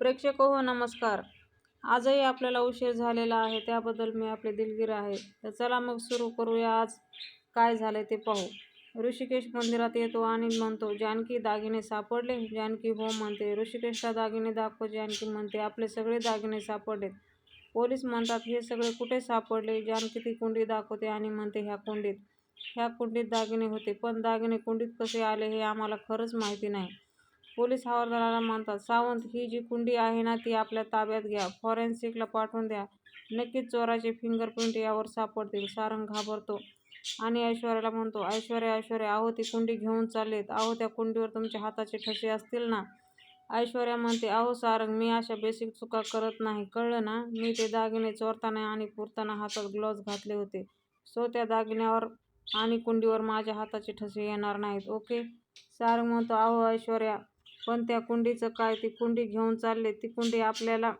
प्रेक्षक हो नमस्कार. आजही आपल्याला उशीर झालेला आहे त्याबद्दल मी आपले दिलगीर आहे. तर चला मग सुरू करूया आज काय झाले ते पाहू. ऋषिकेश मंदिरात येतो आणि म्हणतो जानकी दागिने सापडले. जानकी हो म्हणते ऋषिकेशला दागिने दाखव. जानकी म्हणते आपले सगळे दागिने सापडलेत. पोलीस म्हणतात हे सगळे कुठे सापडले? जानकी ती कुंडी दाखवते आणि म्हणते ह्या कुंडीत ह्या कुंडीत दागिने होते पण दागिने कुंडीत कसे आले हे आम्हाला खरंच माहिती नाही. पोलीस हवालदाराला म्हणतात सावंत ही जी कुंडी आहे ना ती आपल्या ताब्यात घ्या. फॉरेन्सिकला पाठवून द्या. नक्कीच चोराचे फिंगरप्रिंट यावर सापडतील. सारंग घाबरतो आणि ऐश्वर्याला म्हणतो ऐश्वर्या ऐश्वर्या अहो ती कुंडी घेऊन चाललेत. आहो त्या कुंडीवर तुमच्या हाताचे ठसे असतील ना. ऐश्वर्या म्हणते अहो सारंग मी अशा बेसिक चुका करत नाही. कळलं ना? मी ते दागिने चोरताना आणि पुरताना हातात ग्लोव्ज घातले होते. सो त्या दागिन्यावर आणि कुंडीवर माझ्या हाताचे ठसे येणार नाहीत. ओके? सारंग म्हणतो अहो ऐश्वर्या पण त्या कुंडीचं काय? ती कुंडी घेऊन चालले. ती कुंडी आपल्याला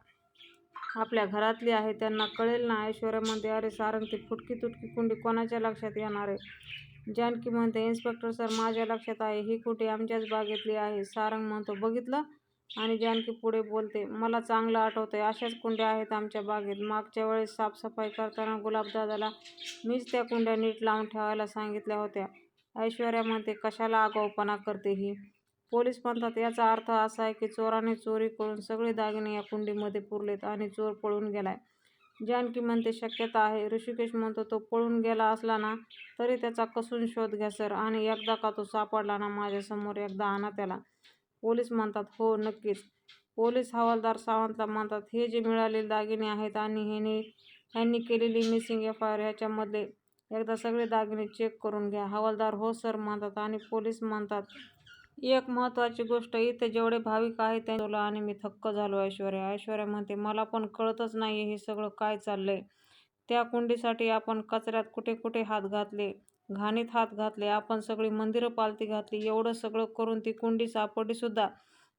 आपल्या घरातली आहे. त्यांना कळेल ना ऐश्वर्या म्हणते अरे सारंग ती फुटकी तुटकी कुंडी कोणाच्या लक्षात येणार आहे? जानकी म्हणते इन्स्पेक्टर सर माझ्या लक्षात आहे. ही कुंडी आमच्याच बागेतली आहे. सारंग म्हणतो बघितलं? आणि जानकी पुढे बोलते मला चांगलं आठवतंय. अशाच कुंड्या आहेत आमच्या बागेत. मागच्या वेळेस साफसफाई करताना गुलाबदादाला मीच त्या कुंड्या नीट लावून ठेवायला सांगितल्या होत्या. ऐश्वर्या म्हणते कशाला आगाऊपणा करते ही? पोलीस म्हणतात याचा अर्थ असा आहे की चोराने चोरी करून सगळे दागिने या कुंडीमध्ये पुरलेत आणि चोर पळून गेलाय. जानकी म्हणते शक्यता आहे. ऋषिकेश म्हणतो तो पळून गेला असला ना तरी त्याचा कसून शोध घ्या सर. आणि एकदा का तो सापडला ना माझ्यासमोर एकदा आणा त्याला. पोलीस म्हणतात हो नक्कीच. पोलीस हवालदार सावंतला म्हणतात हे जे मिळालेले दागिने आहेत आणि ह्याने ह्यांनी केलेली मिसिंग एफ आय आर ह्याच्यामधले एकदा सगळे दागिने चेक करून घ्या. हवालदार हो सर म्हणतात आणि पोलीस म्हणतात एक महत्त्वाची गोष्ट इथे जेवढे भाविक आहेत त्यांना आणि मी थक्क झालो ऐश्वर्या. ऐश्वर्या म्हणते मला पण कळतच नाही हे सगळं काय चाललंय. त्या कुंडीसाठी आपण कचऱ्यात कुठे कुठे हात घातले? घाणीत हात घातले. आपण सगळी मंदिरं पालती घातली. एवढं सगळं करून ती कुंडी सापडलीसुद्धा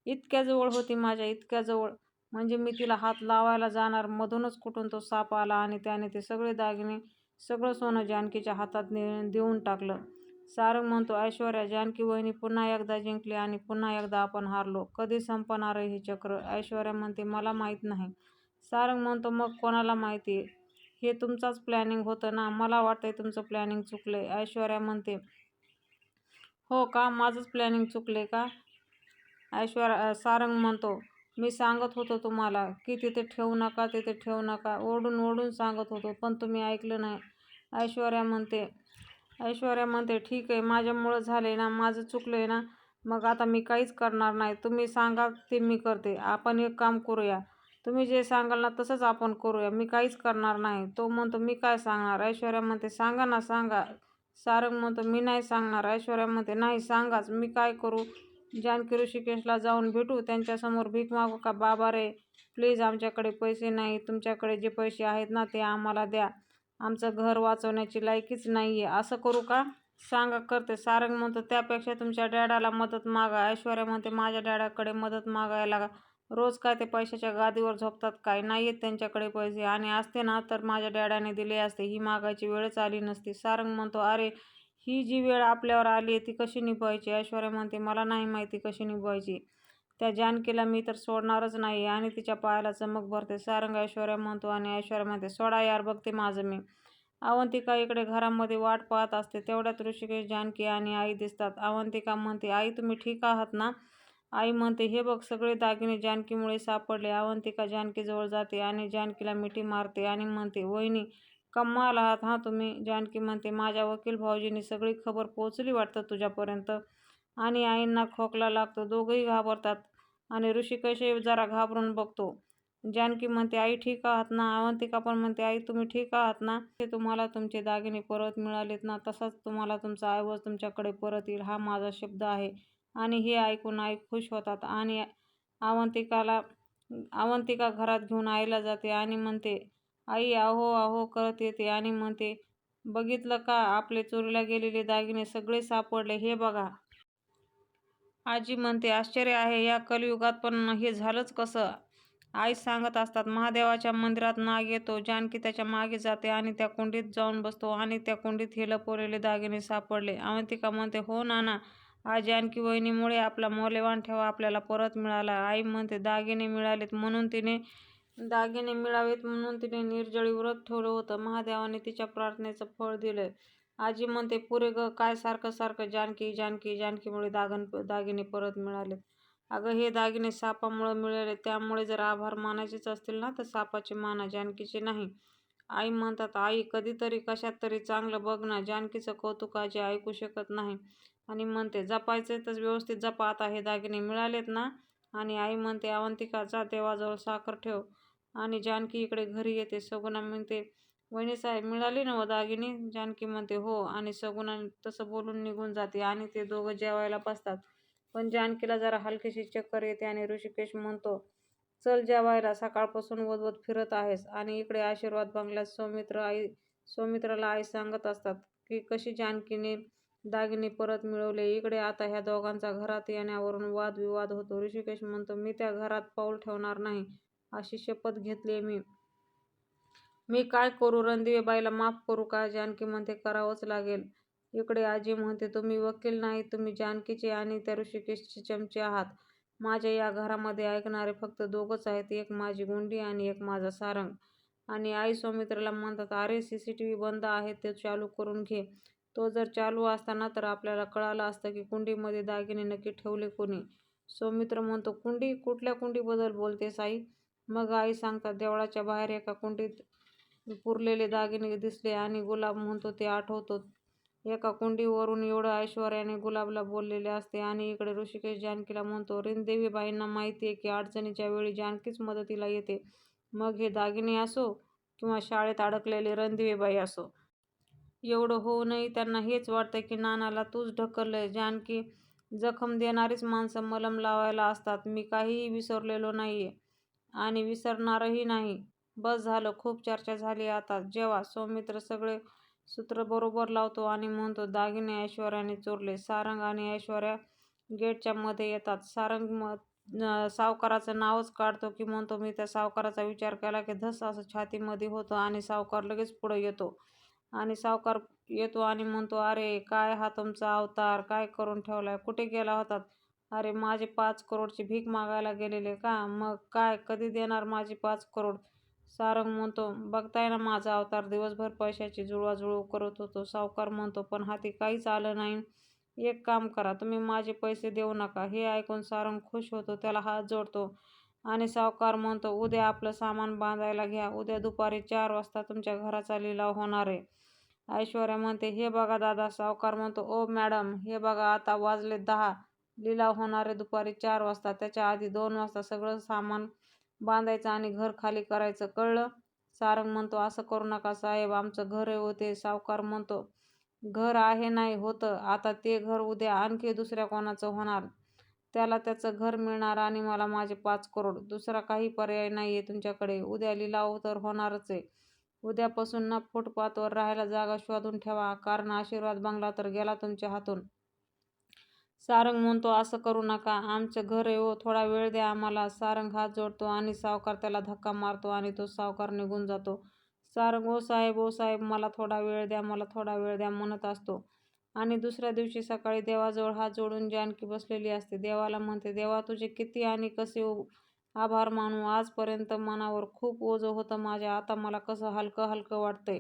इतक्या जवळ होती माझ्या इतक्या जवळ. म्हणजे मी तिला हात लावायला जाणार मधूनच कुठून तो साप आला आणि त्याने ते सगळे दागिने सगळं सोनं जानकीच्या हातात ने देऊन टाकलं. सारंग म्हणतो ऐश्वर्या जानकी वहिनी पुन्हा एकदा जिंकली आणि पुन्हा एकदा आपण हारलो. कधी संपणार आहे हे चक्र? ऐश्वर्या म्हणते मला माहीत नाही. सारंग म्हणतो मग कोणाला माहिती? हे तुमचाच प्लॅनिंग होतं ना? मला वाटतंय तुमचं प्लॅनिंग चुकलंय. ऐश्वर्या म्हणते हो का? माझंच प्लॅनिंग चुकले का? ऐश्वर्या सारंग म्हणतो मी सांगत होतो तुम्हाला की तिथे ठेवू नका तिथे ठेवू नका. ओढून ओढून सांगत होतो पण तुम्ही ऐकलं नाही. ऐश्वर्या म्हणते ऐश्वर्या म्हणते ठीक आहे माझ्यामुळं झाले ना माझं चुकलं आहे ना मग आता मी काहीच करणार नाही. तुम्ही सांगा ते मी करते. आपण एक काम करूया. तुम्ही जे सांगाल ना तसंच आपण करूया. मी काहीच करणार नाही. तो म्हणतो मी काय सांगणार? ऐश्वर्या म्हणते सांगा ना सांगा. सारंग म्हणतो मी नाही सांगणार. ऐश्वर्या म्हणते नाही सांगाच. मी काय करू? जानकी ऋषिकेशला जाऊन भेटू? त्यांच्यासमोर भीक मागू का? बाबा रे प्लीज आमच्याकडे पैसे नाही. तुमच्याकडे जे पैसे आहेत ना ते आम्हाला द्या. आमचं घर वाचवण्याची लायकीच नाही आहे असं करू का? सांगा करते. सारंग म्हणतो त्यापेक्षा तुमच्या डॅडाला मदत मागा. ऐश्वर्या म्हणते माझ्या डॅडाकडे मदत मागायला रोज काय ते पैशाच्या गादीवर झोपतात काय? नाही आहेत त्यांच्याकडे पैसे. आणि असते ना तर माझ्या डॅडाने दिले असते. ही मागायची वेळच आली नसती. सारंग म्हणतो अरे ही जी वेळ आपल्यावर आली आहे ती कशी निभवायची ऐश्वर्या म्हणते मला नाही माहिती कशी निभवायची त्या जानकीला मी तर सोडणारच नाही आणि तिच्या पायाला चमक भरते. सारंग ऐश्वर्या म्हणतो आणि ऐश्वर्या म्हणते सोडा यार बघते माझं मी. अवंतिका इकडे घरामध्ये वाट पाहत असते. तेवढ्यात ऋषिकेश जानकी आणि आई दिसतात. अवंतिका म्हणते आई तुम्ही ठीक आहात ना? आई म्हणते हे बघ सगळे दागिने जानकीमुळे सापडले. अवंतिका जानकीजवळ जाते आणि जानकीला मिठी मारते आणि म्हणते वहिनी कम्माल आहात हां तुम्ही? जानकी म्हणते माझ्या वकील भाऊजींनी सगळी खबर पोचली वाटतं तुझ्यापर्यंत. आणि आईंना खोकला लागतो. दोघंही घाबरतात. आणि ऋषिकेशही जरा घाबरून बघतो. जानकी म्हणते आई ठीक आहात ना? अवंतिका पण म्हणते आई तुम्ही ठीक आहात ना? ते तुम्हाला तुमचे दागिने परत मिळालेत ना? तसाच तुम्हाला तुमचा ऐवज तुमच्याकडे परत येईल हा माझा शब्द आहे. आणि हे ऐकून आई खुश होतात आणि अवंतिकाला अवंतिका घरात घेऊन आईला जाते आणि म्हणते आई अहो आहो करत येते. आणि म्हणते बघितलं का? आपले चोरीला गेलेले दागिने सगळे सापडले हे बघा. आजी म्हणते आश्चर्य आहे या कलियुगात पण हे झालंच कसं आई सांगत असतात महादेवाच्या मंदिरात नाग येतो जानकी त्याच्यामागे जाते आणि त्या कुंडीत जाऊन बसतो आणि त्या कुंडीत हे लपवलेले दागिने सापडले अवंतिका म्हणते हो नाना आज जानकी वहिनीमुळे आपला मौल्यवान ठेवा आपल्याला परत मिळाला. आई म्हणते दागिने मिळालेत म्हणून तिने दागिने मिळावेत म्हणून तिने निर्जळी व्रत ठेवलं होतं. महादेवाने तिच्या प्रार्थनेचं फळ दिलं आजी म्हणते पुरे ग काय सारखं सारखं जानकी जानकी जानकीमुळे दागिने परत मिळालेत. अगं हे दागिने सापामुळं मिळाले त्यामुळे जर आभार मानायचेच असतील ना तर सापाचे माना जानकीचे नाही. आई म्हणतात आई कधीतरी कशात तरी चांगलं बघ ना. जानकीचं कौतुक आजी ऐकू शकत नाही आणि म्हणते जपायचे तर व्यवस्थित जपा आता हे दागिने मिळालेत ना. आणि आई म्हणते अवंतिका जा देवाजवळ साखर ठेव. आणि जानकी इकडे घरी येते. सगुणा म्हणते वहिनीसाहेब मिळाली ना दागिनी जानकी म्हणते हो आणि सगुणा तसं बोलून निघून जाते आणि ते दोघं जेवायला बसतात. पण जानकीला जरा हलकीशी चक्कर येते आणि ऋषिकेश म्हणतो चल जेवायला सकाळपासून वधवत फिरत आहेस. आणि इकडे आशीर्वाद बंगल्यात सौमित्र आई सौमित्राला आई सांगत असतात की कशी जानकीने दागिने परत मिळवले. इकडे आता ह्या दोघांचा घरात येण्यावरून वादविवाद होतो. ऋषिकेश म्हणतो मी त्या घरात पाऊल ठेवणार नाही अशी शपथ घेतली मी. मी काय करू रणदिवेबाईला माफ करू का? जानकी म्हणते करावंच लागेल. इकडे आजी म्हणते तुम्ही वकील नाही तुम्ही जानकीचे आणि त्या ऋषिकेशचे चमचे आहात. माझ्या या घरामध्ये ऐकणारे फक्त दोघंच आहेत एक माझी गुंडी आणि एक माझा सारंग. आणि आई सौमित्राला म्हणतात अरे सी सी टी व्ही बंद आहे तो चालू करून घे. तो जर चालू असताना तर आपल्याला कळालं असतं की कुंडीमध्ये दागिने नक्की ठेवले कुणी. सौमित्र म्हणतो कुंडी? कुठल्या कुंडीबद्दल बोलते साई मग आई सांगतात देवळाच्या बाहेर एका कुंडीत पुरलेले दागिने दिसले आणि गुलाब म्हणतो ते आठवतो एका कुंडीवरून एवढं ऐश्वर्याने गुलाबला बोललेले असते. आणि इकडे ऋषिकेश जानकीला म्हणतो रणदेवीबाईंना आहे की अडचणीच्या वेळी जानकीच मदतीला येते. मग हे दागिने असो किंवा शाळेत अडकलेले रणदेवीबाई असो. एवढं होऊनही त्यांना हेच वाटतं की नानाला तूच ढकललंय. जानकी जखम देणारीच माणसं मलम लावायला असतात. मी काहीही विसरलेलो नाही आहे आणि विसरणारही नाही. बस झालं खूप चर्चा झाली आता जेव्हा सौमित्र सगळे सूत्र बरोबर लावतो आणि म्हणतो दागिने ऐश्वर्याने चोरले. सारंग आणि ऐश्वर्या गेटच्या मध्ये येतात. सारंग सावकाराचं नावच काढतो की म्हणतो मी त्या सावकाराचा विचार केला की धस असं छातीमध्ये होतं आणि सावकार लगेच पुढं येतो. आणि सावकार येतो आणि म्हणतो अरे काय हा तुमचा अवतार? काय करून ठेवलाय? कुठे गेला होतात? अरे माझे पाच करोडची भीक मागायला गेलेले का? मग काय कधी देणार माझी पाच करोड? सारंग म्हणतो बघताय ना माझा अवतार दिवसभर पैशाची जुळवाजुळव करत होतो. सावकार म्हणतो पण हाती काहीच आलं नाही. एक काम करा तुम्ही माझे पैसे देऊ नका. हे ऐकून सारंग खुश होतो. त्याला हात जोडतो आणि सावकार म्हणतो उद्या आपलं सामान बांधायला घ्या. उद्या दुपारी चार वाजता तुमच्या घराचा लिलाव होणारे. ऐश्वर्या म्हणते हे बघा दादा. सावकार म्हणतो ओ मॅडम हे बघा आता वाजलेत दहा. लिलाव होणारे दुपारी चार वाजता. त्याच्या आधी दोन वाजता सगळं सामान बांधायचं आणि घर खाली करायचं कळलं? सारंग म्हणतो असं करू नका साहेब आमचं घर आहे सावकार म्हणतो घर आहे नाही होतं. आता ते घर उद्या आणखी दुसऱ्या कोणाचं होणार. त्याला त्याचं घर मिळणार आणि मला माझे पाच करोड. दुसरा काही पर्याय नाही आहे तुमच्याकडे. उद्या लिलाव तर होणारच आहे उद्यापासून ना फुटपाथवर राहायला जागा शोधून ठेवा कारण आशीर्वाद बंगला तर गेला तुमच्या हातून. सारंग म्हणतो असं करू नका. आमचं घर आहे हो. थोडा वेळ द्या आम्हाला. सारंग हात जोडतो आणि सावकार त्याला धक्का मारतो आणि तो सावकार निघून जातो. सारंग ओ साहेब ओ साहेब मला थोडा वेळ द्या मला थोडा वेळ द्या म्हणत असतो. आणि दुसऱ्या दिवशी सकाळी देवाजवळ हात जोडून जानकी बसलेली असते. देवाला म्हणते देवा तुझे किती आणि कसे आभार मानू. आजपर्यंत मनावर खूप ओझं होतं माझ्या. आता मला कसं हलकं हलकं वाटतंय.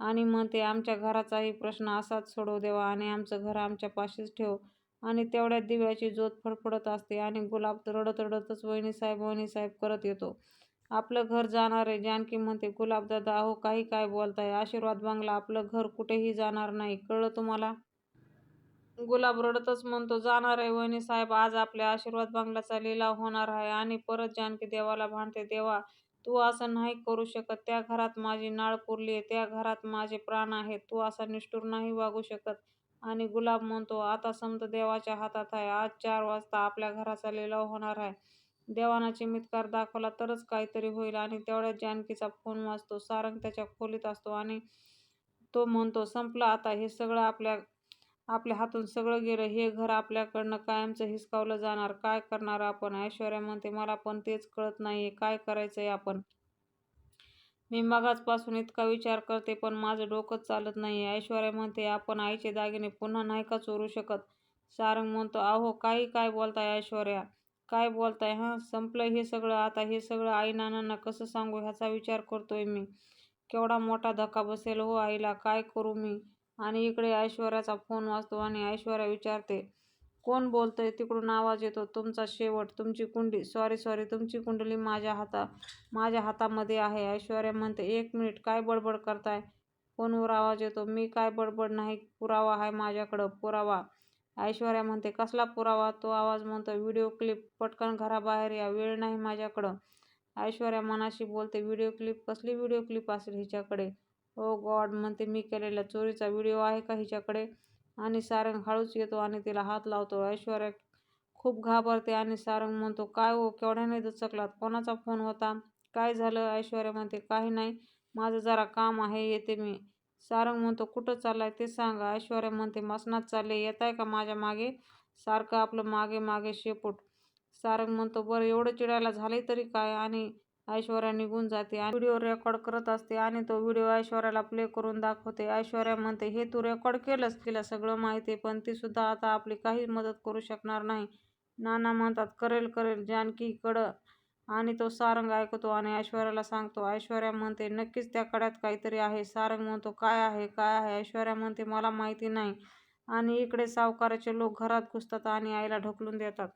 आणि म्हणते आमच्या घराचाही प्रश्न असाच सोडव देवा आणि आमचं घर आमच्या पाशीच ठेव. आणि तेवढ्यात दिव्याची ज्योत फडफडत असते आणि गुलाब रडत रडतच वहिनीसाहेब वहिनीसाहेब करत येतो. आपलं घर जाणारंय. जानकी म्हणते गुलाबदादा अहो काही काय बोलताय. आशीर्वाद बंगला आपलं घर कुठेही जाणार नाही. कळलं तुम्हाला? गुलाब रडतच म्हणतो जाणारंय वहिनीसाहेब आज आपल्या आशीर्वाद बांगलाचा लिलाव होणार आहे. आणि परत जानकी देवाला भांडते देवा तू असं नाही करू शकत. त्या घरात माझी नाळ पुरली आहे त्या घरात माझे प्राण आहेत. तू असा निष्ठुर नाही वागू शकत. आणि गुलाब म्हणतो आता समतं देवाच्या हातात आहे. आज चार वाजता आपल्या घराचा लिलाव होणार आहे. देवाना चिमित्कार दाखवला तरच काहीतरी होईल. आणि तेवढ्यात जानकीचा फोन वाजतो. सारंग त्याच्या खोलीत असतो आणि तो म्हणतो संपलं आता. हे सगळं आपल्या आपल्या हातून सगळं गेलं. हे घर आपल्याकडनं कायमचं हिसकावलं जाणार. काय करणार आपण? ऐश्वर्या म्हणते मला पण तेच कळत नाही काय करायचंय आपण? मी मगाचपासून इतका विचार करते पण माझं डोकंच चालत नाही ऐश्वर्या म्हणते आपण आईचे दागिने पुन्हा नाही का चोरू शकत? सारंग म्हणतो अहो काही काय बोलताय ऐश्वर्या? काय बोलताय हं? संपलं हे सगळं? आता हे सगळं आई नानांना कसं सांगू ह्याचा विचार करतोय मी. केवढा मोठा धक्का बसेल हो आईला? काय करू मी? आणि इकडे ऐश्वर्याचा फोन वाजतो आणि ऐश्वर्या विचारते कोण बोलतंय तिकडून आवाज येतो तुमचा शेवट तुमची कुंडी सॉरी सॉरी तुमची कुंडली माझ्या हाता माझ्या हातामध्ये आहे. ऐश्वर्या म्हणते एक मिनिट काय बडबड करताय? फोनवर आवाज येतो मी काय बडबड नाही पुरावा आहे माझ्याकडं पुरावा. ऐश्वर्या म्हणते कसला पुरावा? तो आवाज म्हणतो व्हिडिओ क्लिप पटकन घराबाहेर या वेळ नाही माझ्याकडं. ऐश्वर्या मनाशी बोलते व्हिडिओ क्लिप कसली व्हिडिओ क्लिप असेल हिच्याकडे? ओ गॉड म्हणते मी केलेल्या चोरीचा व्हिडिओ आहे का हिच्याकडे? आणि सारंग हळूच येतो आणि तिला हात लावतो. ऐश्वर्या खूप घाबरते आणि सारंग म्हणतो काय हो केवढ्याने दचकलात? कोणाचा फोन होता? काय झालं? ऐश्वर्या म्हणते काही नाही माझं जरा काम आहे येते मी. सारंग म्हणतो कुठं चाललाय? ते सांगा. ऐश्वर्या म्हणते मसनात चालले येत आहे का माझ्या मागे? सारखं आपलं मागे मागे शेपूट. सारंग म्हणतो बरं एवढं चिडायला झाले तरी काय? आणि ऐश्वर्या निघून जाते आणि व्हिडिओ रेकॉर्ड करत असते आणि तो व्हिडिओ ऐश्वर्याला प्ले करून दाखवते. ऐश्वर्या म्हणते हे तू रेकॉर्ड केलंस? तिला सगळं माहिती आहे पण ती सुद्धा आता आपली काही मदत करू शकणार नाही. नाना म्हणतात करेल करेल. जानकीकडं. आणि तो सारंग ऐकतो आणि ऐश्वर्याला सांगतो ऐश्वर्या म्हणते नक्कीच त्या कड्यात काहीतरी आहे. सारंग म्हणतो काय आहे? काय आहे? ऐश्वर्या म्हणते मला माहिती नाही. आणि इकडे सावकाराचे लोक घरात घुसतात आणि आईला ढकलून देतात.